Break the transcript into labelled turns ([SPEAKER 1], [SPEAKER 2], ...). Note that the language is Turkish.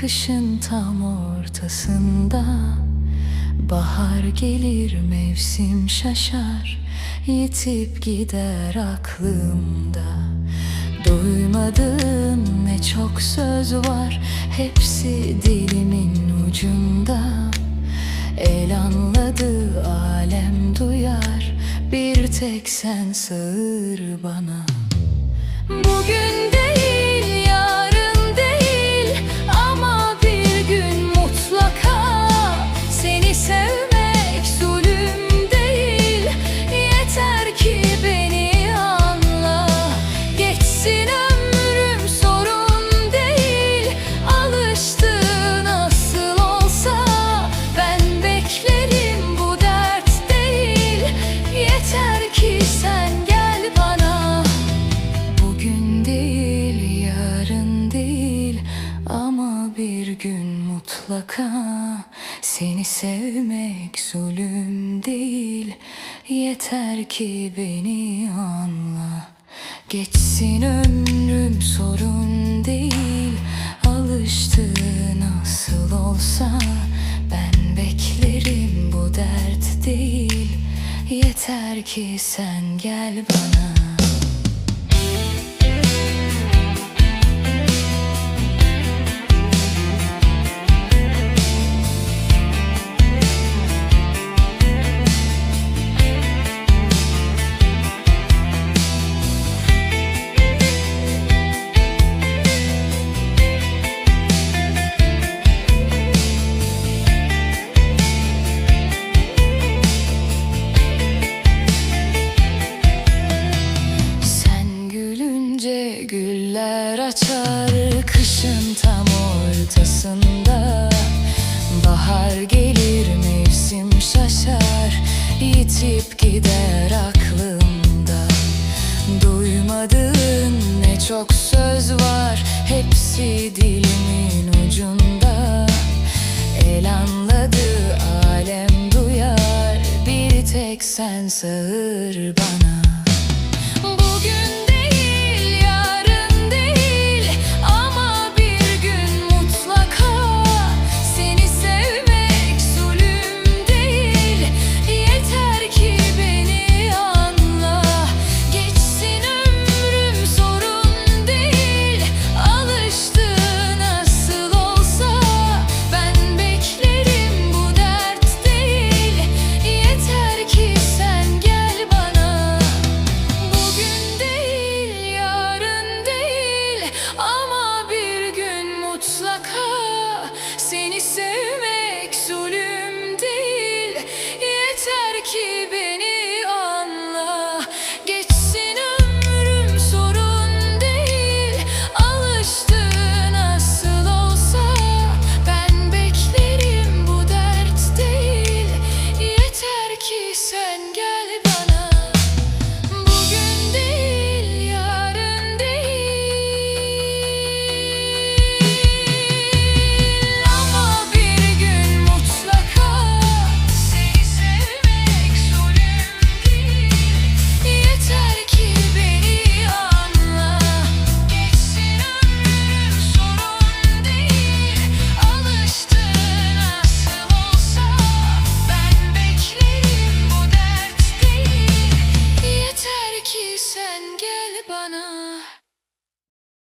[SPEAKER 1] kışın tam ortasında. Bahar gelir mevsim şaşar Yitip gider aklımda. Duymadığım ne çok söz var Hepsi dilimin ucunda. El anladı alem duyar Bir tek sen sığır bana bir gün mutlaka seni sevmek zulüm değil. Yeter ki beni anla. Geçsin ömrüm sorun değil. Alıştı nasıl olsa ben beklerim bu dert değil. Yeter ki sen gel bana. Sen sığır bana